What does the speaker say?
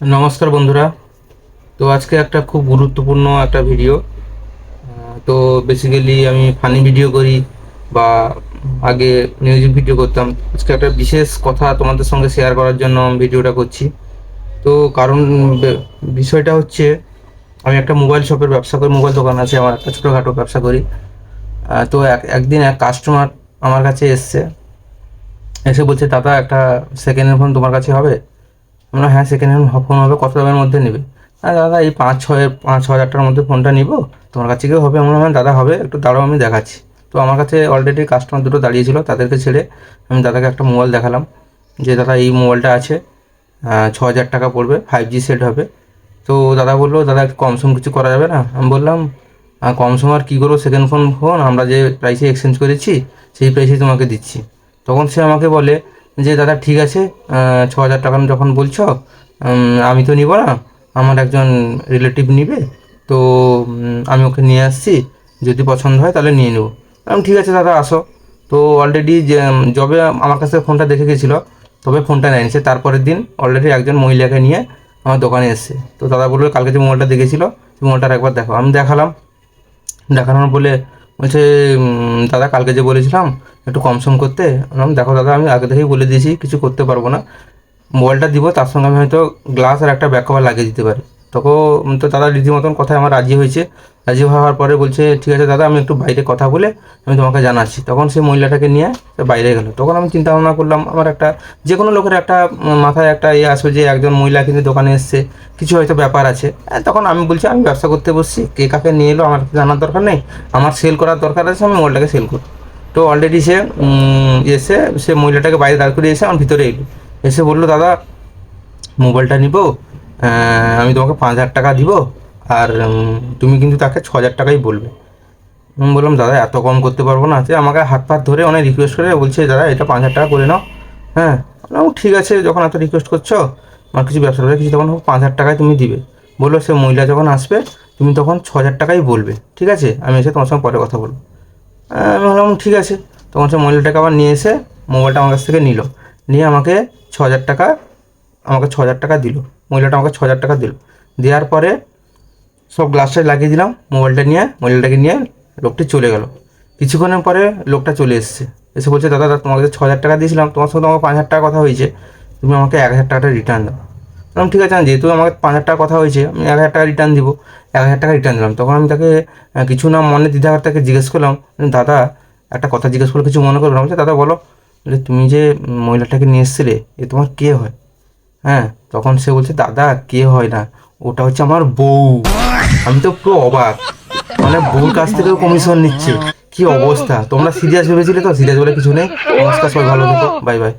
নমস্কার বন্ধুরা। তো আজকে একটা খুব গুরুত্বপূর্ণ একটা ভিডিও তো বেসিক্যালি আমি ফানি ভিডিও করি বা আগে মিউজিক ভিডিও করতাম। আজকে একটা বিশেষ কথা তোমাদের সঙ্গে শেয়ার করার জন্য ভিডিওটা করছি। তো কারণ বিষয়টা হচ্ছে, আমি একটা মোবাইল শপের ব্যবসা করি মোবাইল দোকান আছে আমার, একটা ছোটোখাটো ব্যবসা করি। তো এক একদিন এক কাস্টমার আমার কাছে এসছে। এসে বলছে, দাদা, একটা সেকেন্ড হ্যান্ড ফোন তোমার কাছে হবে? আমরা হ্যাঁ সেকেন্ড হ্যান্ড ফোন হবে, কত দামের মধ্যে নেবে? হ্যাঁ দাদা, এই পাঁচ, ছয়, পাঁচ ছ হাজার মধ্যে ফোনটা নিব। তোমার কাছে কেউ হবে আমরা হ্যাঁ দাদা হবে, একটু দাঁড়াও, আমি দেখাচ্ছি। তো আমার কাছে অলরেডি কাস্টমার দুটো দাঁড়িয়েছিল, তাদেরকে ছেড়ে আমি দাদাকে একটা মোবাইল দেখালাম। যে দাদা, এই মোবাইলটা আছে ছ হাজার টাকা পড়বে ফাইভ জি সেট হবে। তো দাদা বলল, দাদা, একটু কম সম কিছু করা যাবে না? আমি বললাম কম সম আর কী করব সেকেন্ড ফোন ফোন আমরা যে প্রাইসে এক্সচেঞ্জ করেছি, সেই প্রাইসেই তোমাকে দিচ্ছি। তখন সে আমাকে বলে যে, দাদা, ঠিক আছে ছ হাজার টাকা যখন বলছো আমি তো নিব না, আমার একজন রিলেটিভ নিবে, তো আমি ওকে নিয়ে আসছি, যদি পছন্দ হয় তাহলে নিয়ে নেব। আমি ঠিক আছে, দাদা, আসো। তো অলরেডি যে যবে আমার কাছে ফোনটা দেখে গেছিল, তবে ফোনটা নেয়নি, সে তারপরের দিন অলরেডি একজন মহিলাকে নিয়ে আমার দোকানে এসছে। তো দাদা বলল, কালকে যে মোবাইলটা দেখেছিলো, সেই মোবাইলটা একবার দেখো আমি দেখালাম, দেখানোর বলে বলছে দাদা, কালকে যে বলেছিলাম একটু কম সম করতে। আমি দেখো দাদা, আমি আগে থেকেই বলে দিয়েছি, কিছু করতে পারব না। মোবাইলটা দিব, তার সঙ্গে আমি হয়তো গ্লাস আর একটা ব্যাক কভার লাগিয়ে দিতে পারি। তখন তো দাদা রীতিমতন কথায় আমার রাজি হয়েছে। রাজি হওয়ার পরে বলছে, ঠিক আছে দাদা, আমি একটু বাইরে কথা বলে আমি তোমাকে জানাচ্ছি। তখন সেই মহিলাটাকে নিয়ে বাইরে গেল। তখন আমি চিন্তা ভাবনা করলাম, আমার একটা, যে কোনো লোকের একটা মাথায় একটা ইয়ে আসবে যে একজন মহিলা কিন্তু দোকানে এসছে। কিছু হয়তো ব্যাপার আছে। তখন আমি বলছি, আমি ব্যবসা করতে বসছি। কে কাকে নিয়ে এলো আমার জানার দরকার নেই। আমার সেল করার দরকার আছে, আমি মোবাইলটাকে সেল করব তো অলরেডি সে এসে, সে মহিলাটাকে বাইরে দাঁড় করে এসে আমার ভিতরে এলো। এসে বলল, দাদা, মোবাইলটা নিব আমি তোমাকে পাঁচ হাজার টাকা দিব, আর তুমি কিন্তু তাকে ছ হাজার টাকাই বলবে। বললাম, দাদা, এত কম করতে পারব না, সে আমাকে হাত পাত ধরে অনেক রিকোয়েস্ট করে, বলছে, দাদা, এটা পাঁচ হাজার টাকা করে নাও। হ্যাঁ ঠিক আছে, যখন এত রিকোয়েস্ট করছ, আমার কিছু ব্যবসা করে কিছু তখন পাঁচ হাজার টাকায় তুমি দিবে। বলল, সে মহিলা যখন আসবে, তুমি তখন ছ হাজার টাকাই বলবে, ঠিক আছে? আমি এসে তোমার সঙ্গে পরে কথা বলব। আমি বললাম, ঠিক আছে। তখন সে মহিলাটাকে আবার নিয়ে এসে মোবাইলটা আমার কাছ থেকে নিল। নিয়ে আমাকে ছ হাজার টাকা, আমাকে ছ হাজার টাকা দিল। মহিলাটা আমাকে ছ হাজার টাকা দিল। দেওয়ার পরে সব গ্লাসটা লাগিয়ে দিলাম, মোবাইলটা নিয়ে, মহিলাটাকে নিয়ে লোকটি চলে গেল। কিছুক্ষণের পরে লোকটা চলে এসেছে। এসে বলছে, দাদা তোমাকে ছ হাজার টাকা দিয়েছিলাম, তোমার সঙ্গে আমার পাঁচ হাজার টাকা কথা হয়েছে। তুমি আমাকে এক হাজার টাকাটা রিটার্ন দাও। বললাম, ঠিক আছে যেহেতু আমাকে পাঁচ হাজার টাকা কথা হয়েছে, আমি এক হাজার টাকা রিটার্ন দিব। এক হাজার টাকা রিটার্ন দিলাম। তখন আমি তাকে কিছু না মনে দ্বিধাঘাত তাকে জিজ্ঞেস করলাম দাদা, একটা কথা জিজ্ঞেস করলে কিছু মনে করলাম বলছে, দাদা, বলো। যে তুমি যে মহিলাটাকে নিয়ে এসছিলে, এ তোমার কে হয়? হ্যাঁ তখন সে বলছে, দাদা, কে হয় না? ওটা হচ্ছে আমার বউ। আমি তো পুরো অবাক। মানে বউর কাছ থেকেও কমিশন নিচ্ছে। কি অবস্থা? তোমরা সিরিয়াস ভেবেছিলে তো? সিরিয়াস বলে কিছু নেই। নমস্কার, সবাই ভালো থেকো। Bye bye